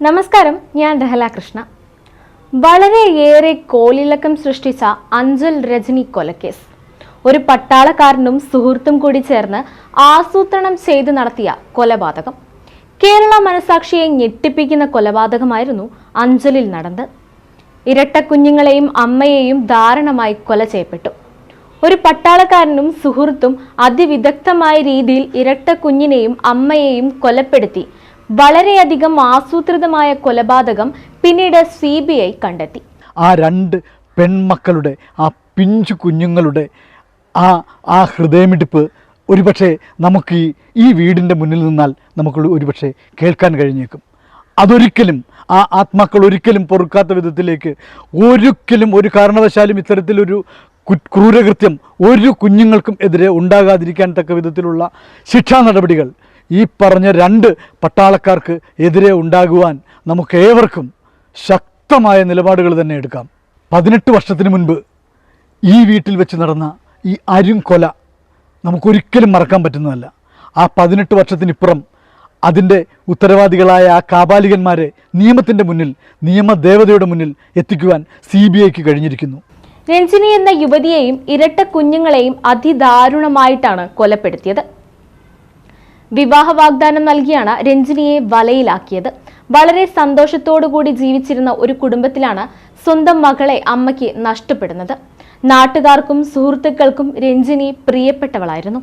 നമസ്കാരം ഞാൻ രഹല കൃഷ്ണ. വളരെയേറെ കോളിളക്കം സൃഷ്ടിച്ച അഞ്ചൽ രജനി കൊലക്കേസ്. ഒരു പട്ടാളക്കാരനും സുഹൃത്തും കൂടി ചേർന്ന് ആസൂത്രണം ചെയ്ത് നടത്തിയ കൊലപാതകം. കേരള മനസാക്ഷിയെ ഞെട്ടിപ്പിക്കുന്ന കൊലപാതകമായിരുന്നു അഞ്ചലിൽ നടന്നത്. ഇരട്ട കുഞ്ഞുങ്ങളെയും അമ്മയെയും ദാരുണമായി കൊല ചെയ്യപ്പെട്ടു. ഒരു പട്ടാളക്കാരനും സുഹൃത്തും അതിവിദഗ്ധമായ രീതിയിൽ ഇരട്ട കുഞ്ഞിനെയും അമ്മയെയും കൊലപ്പെടുത്തി വളരെയധികം ആസൂത്രിതമായ കൊലപാതകം പിന്നീട് സി കണ്ടെത്തി. ആ രണ്ട് പെൺമക്കളുടെ ആ പിഞ്ചു കുഞ്ഞുങ്ങളുടെ ആ ആ ഹൃദയമിടിപ്പ് ഒരുപക്ഷെ നമുക്ക് ഈ ഈ വീടിന്റെ മുന്നിൽ നിന്നാൽ നമുക്ക് ഒരുപക്ഷെ കേൾക്കാൻ കഴിഞ്ഞേക്കും. അതൊരിക്കലും ആ ആത്മാക്കൾ ഒരിക്കലും പൊറുക്കാത്ത വിധത്തിലേക്ക് ഒരിക്കലും ഒരു കാരണവശാലും ഇത്തരത്തിലൊരു ക്രൂരകൃത്യം ഒരു കുഞ്ഞുങ്ങൾക്കും എതിരെ ഉണ്ടാകാതിരിക്കാൻ തക്ക വിധത്തിലുള്ള ശിക്ഷാ നടപടികൾ ഈ പറഞ്ഞ രണ്ട് പട്ടാളക്കാർക്ക് എതിരെ ഉണ്ടാകുവാൻ നമുക്ക് ഏവർക്കും ശക്തമായ നിലപാടുകൾ തന്നെ എടുക്കാം. പതിനെട്ട് വർഷത്തിന് മുൻപ് ഈ വീട്ടിൽ വെച്ച് നടന്ന ഈ അരും കൊല നമുക്കൊരിക്കലും മറക്കാൻ പറ്റുന്നതല്ല. ആ പതിനെട്ട് വർഷത്തിനിപ്പുറം അതിന്റെ ഉത്തരവാദികളായ ആ കാപാലികന്മാരെ നിയമത്തിന്റെ മുന്നിൽ നിയമദേവതയുടെ മുന്നിൽ എത്തിക്കുവാൻ സി ബി ഐക്ക് കഴിഞ്ഞിരിക്കുന്നു. രഞ്ജിനി എന്ന യുവതിയെയും ഇരട്ട കുഞ്ഞുങ്ങളെയും അതിദാരുണമായിട്ടാണ് കൊലപ്പെടുത്തിയത്. വിവാഹ വാഗ്ദാനം നൽകിയാണ് രഞ്ജിനിയെ വലയിലാക്കിയത്. വളരെ സന്തോഷത്തോടുകൂടി ജീവിച്ചിരുന്ന ഒരു കുടുംബത്തിലാണ് സ്വന്തം മകളെ അമ്മയ്ക്ക് നഷ്ടപ്പെടുന്നത്. നാട്ടുകാർക്കും സുഹൃത്തുക്കൾക്കും രഞ്ജിനി പ്രിയപ്പെട്ടവളായിരുന്നു.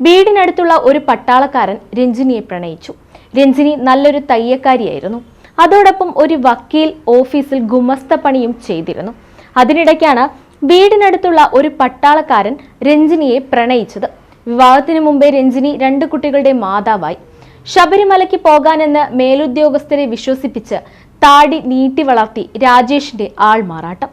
വീടിനടുത്തുള്ള ഒരു പട്ടാളക്കാരൻ രഞ്ജിനിയെ പ്രണയിച്ചു. രഞ്ജിനി നല്ലൊരു തയ്യക്കാരിയായിരുന്നു അതോടൊപ്പം ഒരു വക്കീൽ ഓഫീസിൽ ഗുമസ്ത പണിയും ചെയ്തിരുന്നു. അതിനിടയ്ക്കാണ് വീടിനടുത്തുള്ള ഒരു പട്ടാളക്കാരൻ രഞ്ജിനിയെ പ്രണയിച്ചത്. വിവാഹത്തിന് മുമ്പേ രഞ്ജിനി രണ്ട് കുട്ടികളുടെ മാതാവായി. ശബരിമലയ്ക്ക് പോകാനെന്ന് മേലുദ്യോഗസ്ഥരെ വിശ്വസിപ്പിച്ച് താടി നീട്ടി വളർത്തി രാജേഷിന്റെ ആൾമാറാട്ടം.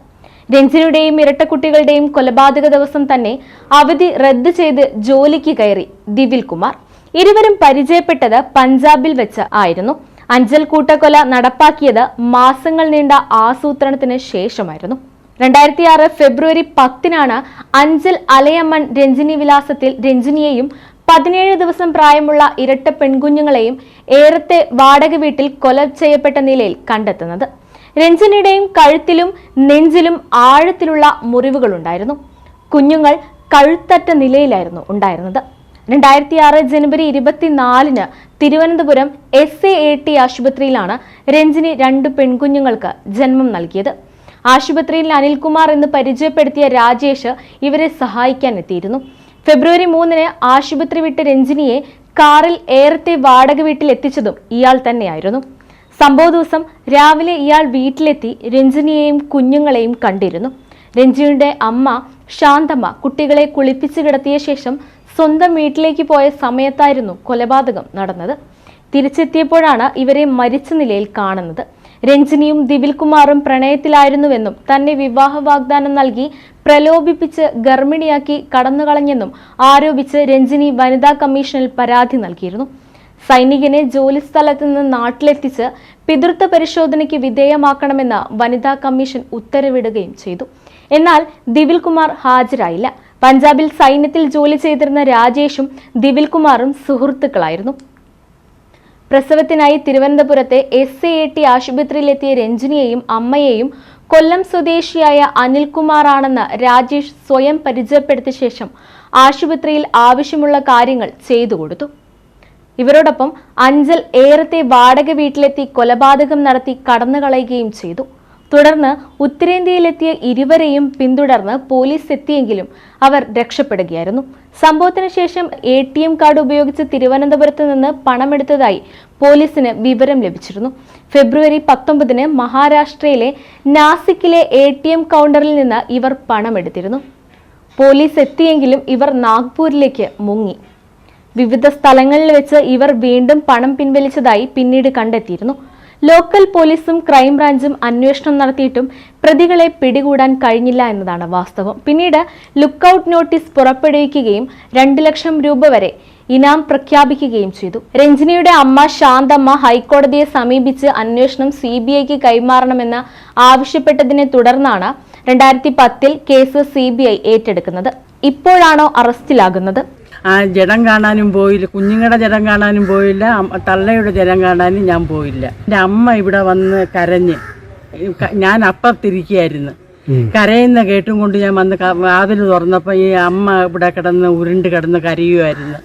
രഞ്ജിനിയുടെയും ഇരട്ടക്കുട്ടികളുടെയും കൊലപാതക ദിവസം തന്നെ അവധി റദ്ദ് ചെയ്ത് ജോലിക്ക് കയറി ദിവിൽ കുമാർ. ഇരുവരും പരിചയപ്പെട്ടത് പഞ്ചാബിൽ വെച്ച് ആയിരുന്നു. അഞ്ചൽ കൂട്ടക്കൊല നടപ്പാക്കിയത് മാസങ്ങൾ നീണ്ട ആസൂത്രണത്തിന് ശേഷമായിരുന്നു. രണ്ടായിരത്തി ആറ് ഫെബ്രുവരി പത്തിനാണ് അഞ്ചൽ അലയമ്മൻ രഞ്ജിനി വിലാസത്തിൽ രഞ്ജിനിയെയും പതിനേഴ് ദിവസം പ്രായമുള്ള ഇരട്ട പെൺകുഞ്ഞുങ്ങളെയും ഏറത്തെ വാടക വീട്ടിൽ കൊല ചെയ്യപ്പെട്ട നിലയിൽ കണ്ടെത്തുന്നത്. രഞ്ജിനിയുടെയും കഴുത്തിലും നെഞ്ചിലും ആഴത്തിലുള്ള മുറിവുകളുണ്ടായിരുന്നു. കുഞ്ഞുങ്ങൾ കഴുത്തറ്റ നിലയിലായിരുന്നു ഉണ്ടായിരുന്നത്. രണ്ടായിരത്തി ആറ് ജനുവരി ഇരുപത്തിനാലിന് തിരുവനന്തപുരം എസ് എ ടി ആശുപത്രിയിലാണ് രഞ്ജിനി രണ്ട് പെൺകുഞ്ഞുങ്ങൾക്ക് ജന്മം നൽകിയത്. ആശുപത്രിയിൽ അനിൽകുമാർ എന്ന് പരിചയപ്പെടുത്തിയ രാജേഷ് ഇവരെ സഹായിക്കാൻ എത്തിയിരുന്നു. ഫെബ്രുവരി മൂന്നിന് ആശുപത്രി വിട്ട രഞ്ജിനിയെ കാറിൽ ഏറത്തെ വാടക വീട്ടിൽ എത്തിച്ചതും ഇയാൾ തന്നെയായിരുന്നു. സംഭവ ദിവസം രാവിലെ ഇയാൾ വീട്ടിലെത്തി രഞ്ജിനിയെയും കുഞ്ഞുങ്ങളെയും കണ്ടിരുന്നു. രഞ്ജിനിയുടെ അമ്മ ശാന്തമ്മ കുട്ടികളെ കുളിപ്പിച്ചു കിടത്തിയ ശേഷം സ്വന്തം വീട്ടിലേക്ക് പോയ സമയത്തായിരുന്നു കൊലപാതകം നടന്നത്. തിരിച്ചെത്തിയപ്പോഴാണ് ഇവരെ മരിച്ച നിലയിൽ കാണുന്നത്. രഞ്ജിനിയും ദിവിൽകുമാറും പ്രണയത്തിലായിരുന്നുവെന്നും തന്നെ വിവാഹ വാഗ്ദാനം നൽകി പ്രലോഭിപ്പിച്ച് ഗർഭിണിയാക്കി കടന്നുകളഞ്ഞെന്നും ആരോപിച്ച് രഞ്ജിനി വനിതാ കമ്മീഷനിൽ പരാതി നൽകിയിരുന്നു. സൈനികനെ ജോലിസ്ഥലത്ത് നിന്ന് നാട്ടിലെത്തിച്ച് പിതൃത്വ പരിശോധനയ്ക്ക് വിധേയമാക്കണമെന്ന് വനിതാ കമ്മീഷൻ ഉത്തരവിടുകയും ചെയ്തു. എന്നാൽ ദിവിൽകുമാർ ഹാജരായില്ല. പഞ്ചാബിൽ സൈന്യത്തിൽ ജോലി ചെയ്തിരുന്ന രാജേഷും ദിവിൽകുമാറും സുഹൃത്തുക്കളായിരുന്നു. പ്രസവത്തിനായി തിരുവനന്തപുരത്തെ എസ് എ ടി ആശുപത്രിയിലെത്തിയ രഞ്ജിനിയെയും അമ്മയെയും കൊല്ലം സ്വദേശിയായ അനിൽകുമാറാണെന്ന് രാജേഷ് സ്വയം പരിചയപ്പെടുത്തിയ ശേഷം ആശുപത്രിയിൽ ആവശ്യമുള്ള കാര്യങ്ങൾ ചെയ്തു കൊടുത്തു. ഇവരോടൊപ്പം അഞ്ചൽ ഏറത്തെ വാടക വീട്ടിലെത്തി കൊലപാതകം നടത്തി കടന്നുകളയുകയും ചെയ്തു. തുടർന്ന് ഉത്തരേന്ത്യയിലെത്തിയ ഇരുവരെയും പിന്തുടർന്ന് പോലീസ് എത്തിയെങ്കിലും അവർ രക്ഷപ്പെടുകയായിരുന്നു. സംഭവത്തിന് ശേഷം എ ടി എം കാർഡ് ഉപയോഗിച്ച് തിരുവനന്തപുരത്ത് നിന്ന് പണമെടുത്തതായി പോലീസിന് വിവരം ലഭിച്ചിരുന്നു. ഫെബ്രുവരി പത്തൊമ്പതിന് മഹാരാഷ്ട്രയിലെ നാസിക്കിലെ എ ടി എം കൗണ്ടറിൽ നിന്ന് ഇവർ പണമെടുത്തിരുന്നു. പോലീസ് എത്തിയെങ്കിലും ഇവർ നാഗ്പൂരിലേക്ക് മുങ്ങി. വിവിധ സ്ഥലങ്ങളിൽ വെച്ച് ഇവർ വീണ്ടും പണം പിൻവലിച്ചതായി പിന്നീട് കണ്ടെത്തിയിരുന്നു. ലോക്കൽ പോലീസും ക്രൈംബ്രാഞ്ചും അന്വേഷണം നടത്തിയിട്ടും പ്രതികളെ പിടികൂടാൻ കഴിഞ്ഞില്ല എന്നതാണ് വാസ്തവം. പിന്നീട് ലുക്കൌട്ട് നോട്ടീസ് പുറപ്പെടുവിക്കുകയും രണ്ട് ലക്ഷം രൂപ വരെ ഇനാം പ്രഖ്യാപിക്കുകയും ചെയ്തു. രഞ്ജിനിയുടെ അമ്മ ശാന്തമ്മ ഹൈക്കോടതിയെ സമീപിച്ച് അന്വേഷണം സി ബി ഐക്ക് കൈമാറണമെന്ന് ആവശ്യപ്പെട്ടതിനെ തുടർന്നാണ് രണ്ടായിരത്തി പത്തിൽ കേസ് സി ബി ഐ ഏറ്റെടുക്കുന്നത്. ഇപ്പോഴാണോ അറസ്റ്റിലാകുന്നത്? ആ ജഡം കാണാനും പോയില്ല. കുഞ്ഞുങ്ങളുടെ ജഡം കാണാനും പോയില്ല. അമ്മ- തള്ളയുടെ ജഡം കാണാനും ഞാൻ പോയില്ല. എന്റെ അമ്മ ഇവിടെ വന്ന് കരഞ്ഞ് ഞാൻ അപ്പം ഞാൻ അപ്പുറത്തിരിക്കുകയായിരുന്നു. കരയുന്ന കേട്ടും കൊണ്ട് ഞാൻ വന്ന് വാതിൽ തുറന്നപ്പോൾ ഈ അമ്മ ഇവിടെ കിടന്ന് ഉരുണ്ട് കിടന്ന് കരയുമായിരുന്നു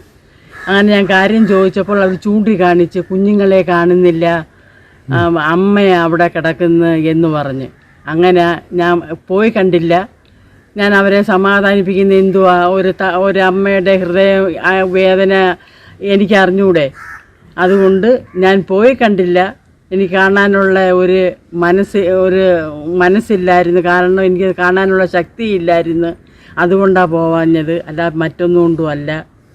അങ്ങനെ ഞാൻ കാര്യം ചോദിച്ചപ്പോൾ അവർ ചൂണ്ടിക്കാണിച്ച് കുഞ്ഞുങ്ങളെ കാണുന്നില്ല ആ, അമ്മയെ അവിടെ കിടക്കുന്നു എന്ന് പറഞ്ഞ്. അങ്ങനെ ഞാൻ പോയി കണ്ടില്ല. ഞാൻ അവരെ സമാധാനിപ്പിക്കുന്ന എന്തുവാ? ഒരു ത ഒരു അമ്മയുടെ ഹൃദയം വേദന എനിക്കറിഞ്ഞൂടെ? അതുകൊണ്ട് ഞാൻ പോയി കണ്ടില്ല. എനിക്ക് കാണാനുള്ള ഒരു മനസ്സ് ഒരു മനസ്സില്ലായിരുന്നു. കാരണം എനിക്ക് കാണാനുള്ള ശക്തി ശക്തിയില്ലായിരുന്നു. അതുകൊണ്ടാണ് പോവാഞ്ഞത്. അല്ല മറ്റൊന്നും കൊണ്ടും അല്ല.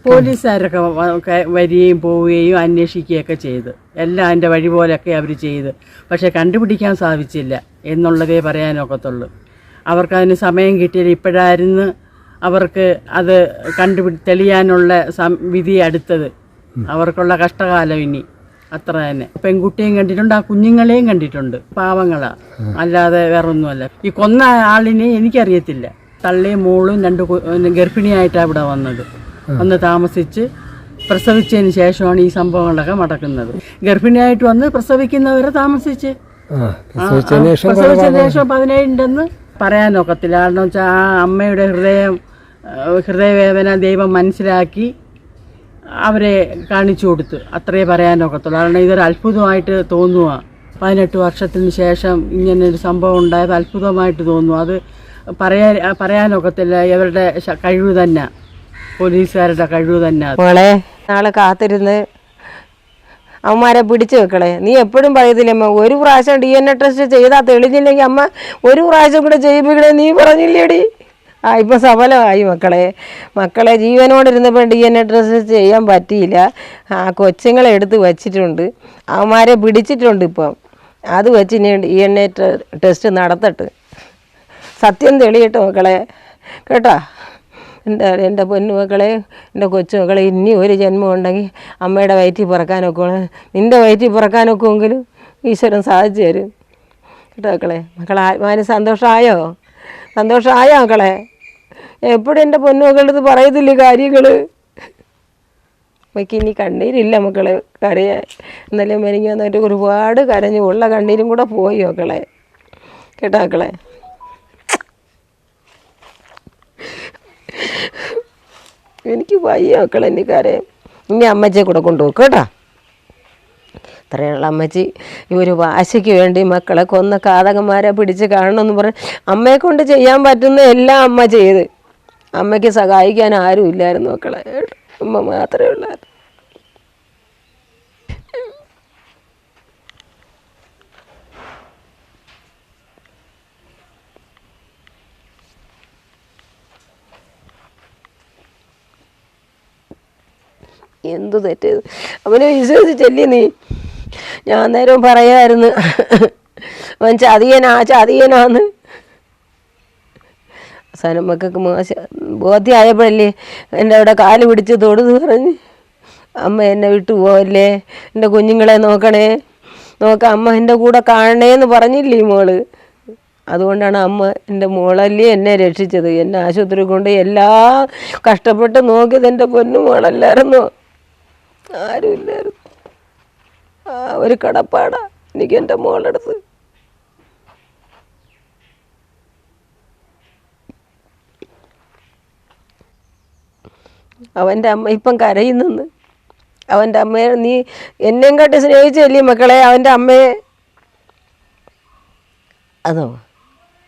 പോലീസുകാരൊക്കെ വരികയും പോവുകയും അന്വേഷിക്കുകയൊക്കെ ചെയ്ത്. എല്ലാം അതിന്റെ വഴി പോലെയൊക്കെ അവർ ചെയ്ത്. പക്ഷേ കണ്ടുപിടിക്കാൻ സാധിച്ചില്ല. എന്നുള്ളതേ പറയാനൊക്കത്തുള്ളൂ. അവർക്കതിന് സമയം കിട്ടിയില്ല. ഇപ്പോഴായിരുന്നു അവർക്ക് അത് കണ്ടുപിടി തെളിയാനുള്ള വിധി അടുത്തത്. അവർക്കുള്ള കഷ്ടകാലം ഇനി. അത്ര തന്നെ. പെൺകുട്ടിയും കണ്ടിട്ടുണ്ട് ആ കുഞ്ഞുങ്ങളെയും കണ്ടിട്ടുണ്ട്. പാവങ്ങളാ. അല്ലാതെ വേറൊന്നുമല്ല. ഈ കൊന്ന ആളിനെ എനിക്കറിയത്തില്ല. തള്ളിയും മോളും രണ്ട് ഗർഭിണിയായിട്ടാണ് ഇവിടെ വന്നത്. വന്ന് താമസിച്ച് പ്രസവിച്ചതിന് ശേഷമാണ് ഈ സംഭവങ്ങളൊക്കെ നടക്കുന്നത്. ഗർഭിണിയായിട്ട് വന്ന് പ്രസവിക്കുന്നവരെ താമസിച്ച്. പ്രസവിച്ച ശേഷം പതിനേഴുണ്ടെന്ന് പറയാനൊക്കത്തില്ല കാരണം വെച്ചാൽ ആ അമ്മയുടെ ഹൃദയം ഹൃദയവേദന ദൈവം മനസ്സിലാക്കി അവരെ കാണിച്ചു കൊടുത്തു. അത്രേ പറയാനൊക്കത്തുള്ളൂ കാരണം ഇതൊരു അത്ഭുതമായിട്ട് തോന്നുക പതിനെട്ട് വർഷത്തിന് ശേഷം ഇങ്ങനെ ഒരു സംഭവം ഉണ്ടായത് അത്ഭുതമായിട്ട് തോന്നുന്നു. അത് പറയാൻ പറയാനൊക്കത്തില്ല ഇവരുടെ കഴിവ് തന്നെ. പോലീസുകാരുടെ കഴിവ് തന്നെ. നാളെ കാത്തിരുന്ന് അമ്മമാരെ പിടിച്ചു വെക്കളെ നീ എപ്പോഴും പറയത്തില്ലേ അമ്മ ഒരു പ്രാവശ്യം ഡി എൻ എ ടെസ്റ്റ് ചെയ്താൽ തെളിഞ്ഞില്ലെങ്കിൽ അമ്മ ഒരു പ്രാവശ്യം കൂടെ ചെയ്യിപ്പിക്കണേ നീ പറഞ്ഞില്ലേടി? ആ ഇപ്പം സഫലമായി മക്കളെ. മക്കളെ ജീവനോടിരുന്നപ്പോൾ ഡി എൻ എ ടെസ്റ്റ് ചെയ്യാൻ പറ്റിയില്ല. ആ കൊച്ചുങ്ങളെ എടുത്ത് വച്ചിട്ടുണ്ട്. അവന്മാരെ പിടിച്ചിട്ടുണ്ട് ഇപ്പം. അത് വെച്ച് ഇനി ഡി എൻ എ ടെസ്റ്റ് നടത്തട്ട്. സത്യം തെളിയട്ടെ മക്കളെ. കേട്ടാ? എന്റെ എന്റെ പൊന്നുമക്കളെ എന്റെ കൊച്ചുമക്കളെ ഇനി ഒരു ജന്മം ഉണ്ടെങ്കിൽ അമ്മയുടെ വയറ്റിൽ പിറക്കാനൊക്കെ നിന്റെ വയറ്റിൽ പിറക്കാനൊക്കെങ്കിലും ഈശ്വരൻ സാധിച്ചു തരും. കേട്ടോ മക്കളെ മക്കളെ ആത്മാവിന് സന്തോഷമായോ? സന്തോഷമായോ മക്കളെ? എപ്പോഴും എന്റെ പൊന്നുമക്കളുടെ പറയത്തില്ലേ കാര്യങ്ങൾ അമ്മയ്ക്ക് ഇനി കണ്ണീരില്ല മക്കളെ കരയാൻ എന്നാലും എനിക്ക് വന്നിട്ട് ഒരുപാട് കരഞ്ഞു ഉള്ള കണ്ണീരും കൂടെ പോയി മക്കളെ. കേട്ടോ എനിക്ക് വയ്യ മക്കൾ എനിക്ക് കരയാൻ ഇനി അമ്മച്ചിയെ കൂടെ കൊണ്ടുപോകും കേട്ടോ. ഇത്രയുള്ള അമ്മച്ചി ഈ ഒരു വാശയ്ക്ക് വേണ്ടി മക്കളെ കൊന്ന കാതകന്മാരെ പിടിച്ച് കാണണമെന്ന് പറഞ്ഞ് അമ്മയെ കൊണ്ട് ചെയ്യാൻ പറ്റുന്ന എല്ലാം അമ്മ ചെയ്ത്. അമ്മയ്ക്ക് സഹായിക്കാൻ ആരും ഇല്ലായിരുന്നു മക്കളെ അമ്മ മാത്രമേ ഉള്ളായിരുന്നു. എന്തു തെറ്റ് അവനെ വിശ്വസിച്ചല്ലേ നീ? ഞാൻ നേരം പറയായിരുന്നു. അവൻ ചതിയനാ ചതിയനാന്ന്. അവസാനം മക്കൾക്ക് മോശ ബോധ്യമായപ്പോഴല്ലേ എന്റെ അവിടെ കാൽ പിടിച്ച് തൊടുത് പറഞ്ഞ് അമ്മ എന്നെ വിട്ടു പോവല്ലേ? എന്റെ കുഞ്ഞുങ്ങളെ നോക്കണേ. നോക്ക അമ്മ എന്റെ കൂടെ കാണണേന്ന് പറഞ്ഞില്ലേ ഈ മോൾ? അതുകൊണ്ടാണ് അമ്മ എന്റെ മോളല്ലേ എന്നെ രക്ഷിച്ചത്. എന്നെ ആശുപത്രി കൊണ്ട് എല്ലാ കഷ്ടപ്പെട്ട് നോക്കിയത് എന്റെ പൊന്നു മോളല്ലായിരുന്നോ? ആരുമില്ലായിരുന്നു. ആ ഒരു കടപ്പാടാ. എനിക്ക് എന്റെ മോളടുത്ത്. അവന്റെ അമ്മ ഇപ്പം കരയുന്നെന്ന് അവന്റെ അമ്മയെ നീ എന്നെയും കാട്ടി സ്നേഹിച്ചല്ലേ മക്കളെ അവന്റെ അമ്മയെ. അതോ?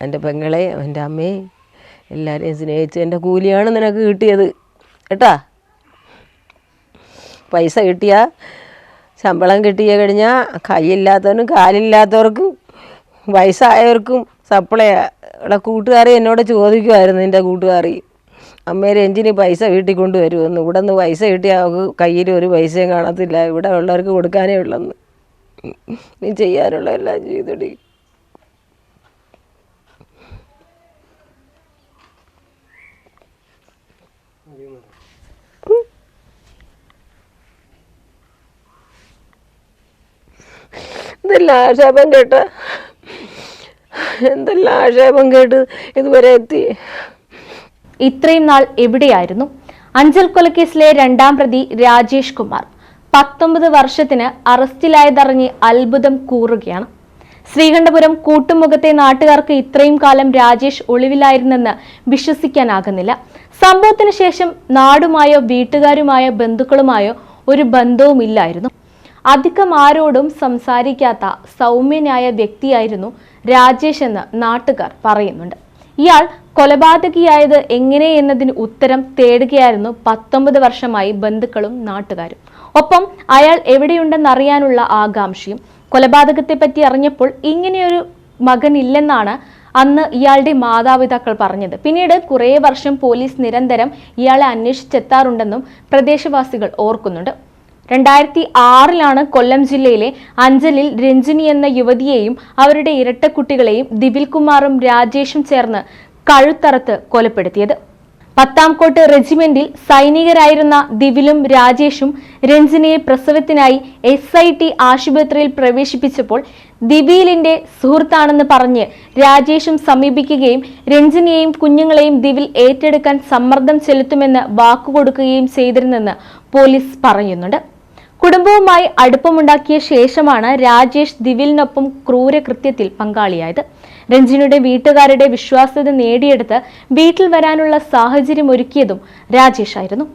എന്റെ പെങ്ങളെ അവന്റെ അമ്മയെ. എല്ലാവരെയും സ്നേഹിച്ച് എന്റെ കൂലിയാണ് നിനക്ക് കിട്ടിയത്. കേട്ടാ? പൈസ കിട്ടിയ ശമ്പളം കിട്ടിയ കഴിഞ്ഞാൽ കൈയില്ലാത്തവനും കാലില്ലാത്തവർക്കും വയസ്സായവർക്കും സപ്ലൈ ഇവിടെ കൂട്ടുകാരി എന്നോട് ചോദിക്കുമായിരുന്നു എന്റെ കൂട്ടുകാരി. അമ്മേരെ എഞ്ചിന് പൈസ വീട്ടിൽ കൊണ്ടുവരുമെന്ന് ഇവിടെ നിന്ന് പൈസ കിട്ടിയാൽ അവൾക്ക് കയ്യിൽ ഒരു പൈസയും കാണത്തില്ല. ഇവിടെ ഉള്ളവർക്ക് കൊടുക്കാനേ ഉള്ളെന്ന്. നീ ചെയ്യാനുള്ള എല്ലാം ചെയ്തടി. എന്തെല്ലാം ആക്ഷേപം കേട്ട? എന്തെല്ലാം ആക്ഷേപം കേട്ട് ഇതുവരെ എത്തി? ഇത്രയും നാൾ എവിടെയായിരുന്നു? അഞ്ചൽ കൊലക്കേസിലെ രണ്ടാം പ്രതി രാജേഷ് കുമാർ പത്തൊമ്പത് വർഷത്തിന് അറസ്റ്റിലായതറിഞ്ഞ് അത്ഭുതം കൂറുകയാണ്. ശ്രീകണ്ഠപുരം കൂട്ടുമുഖത്തെ നാട്ടുകാർക്ക് ഇത്രയും കാലം രാജേഷ് ഒളിവിലായിരുന്നെന്ന് വിശ്വസിക്കാനാകുന്നില്ല. സംഭവത്തിന് ശേഷം നാടുമായോ വീട്ടുകാരുമായോ ബന്ധുക്കളുമായോ ഒരു ബന്ധവുമില്ലായിരുന്നു. അധികം ആരോടും സംസാരിക്കാത്ത സൗമ്യനായ വ്യക്തിയായിരുന്നു രാജേഷ് എന്ന് നാട്ടുകാർ പറയുന്നുണ്ട്. ഇയാൾ കൊലപാതകിയായത് എങ്ങനെ എന്നതിന് ഉത്തരം തേടുകയായിരുന്നു പത്തൊമ്പത് വർഷമായി ബന്ധുക്കളും നാട്ടുകാരും. ഒപ്പം അയാൾ എവിടെയുണ്ടെന്നറിയാനുള്ള ആകാംക്ഷയും കൊലപാതകത്തെ പറ്റി അറിഞ്ഞപ്പോൾ ഇങ്ങനെയൊരു മകൻ ഇല്ലെന്നാണ് അന്ന് ഇയാളുടെ മാതാപിതാക്കൾ പറഞ്ഞത്. പിന്നീട് കുറേ വർഷം പോലീസ് നിരന്തരം ഇയാളെ അന്വേഷിച്ചെത്താറുണ്ടെന്നും പ്രദേശവാസികൾ ഓർക്കുന്നുണ്ട്. രണ്ടായിരത്തി ആറിലാണ് കൊല്ലം ജില്ലയിലെ അഞ്ചലിൽ രഞ്ജിനി എന്ന യുവതിയെയും അവരുടെ ഇരട്ടക്കുട്ടികളെയും ദിപിൽ കുമാറും രാജേഷും ചേർന്ന് കഴുത്തറത്ത് കൊലപ്പെടുത്തിയത്. പത്താംകോട്ട് റെജിമെന്റിൽ സൈനികരായിരുന്ന ദിവിലും രാജേഷും രഞ്ജിനിയെ പ്രസവത്തിനായി എസ് ഐ ടി ആശുപത്രിയിൽ പ്രവേശിപ്പിച്ചപ്പോൾ ദിബീലിന്റെ സുഹൃത്താണെന്ന് പറഞ്ഞ് രാജേഷും സമീപിക്കുകയും രഞ്ജിനിയെയും കുഞ്ഞുങ്ങളെയും ദിവിൽ ഏറ്റെടുക്കാൻ സമ്മർദ്ദം ചെലുത്തുമെന്ന് വാക്കുകൊടുക്കുകയും ചെയ്തിരുന്നെന്ന് പോലീസ് പറയുന്നുണ്ട്. കുടുംബവുമായി അടുപ്പമുണ്ടാക്കിയ ശേഷമാണ് രാജേഷ് ദിവിലിനൊപ്പം ക്രൂരകൃത്യത്തിൽ പങ്കാളിയായത്. രഞ്ജിനിയുടെ വീട്ടുകാരുടെ വിശ്വാസ്യത നേടിയെടുത്ത് വീട്ടിൽ വരാനുള്ള സാഹചര്യം ഒരുക്കിയതും രാജേഷ് ആയിരുന്നു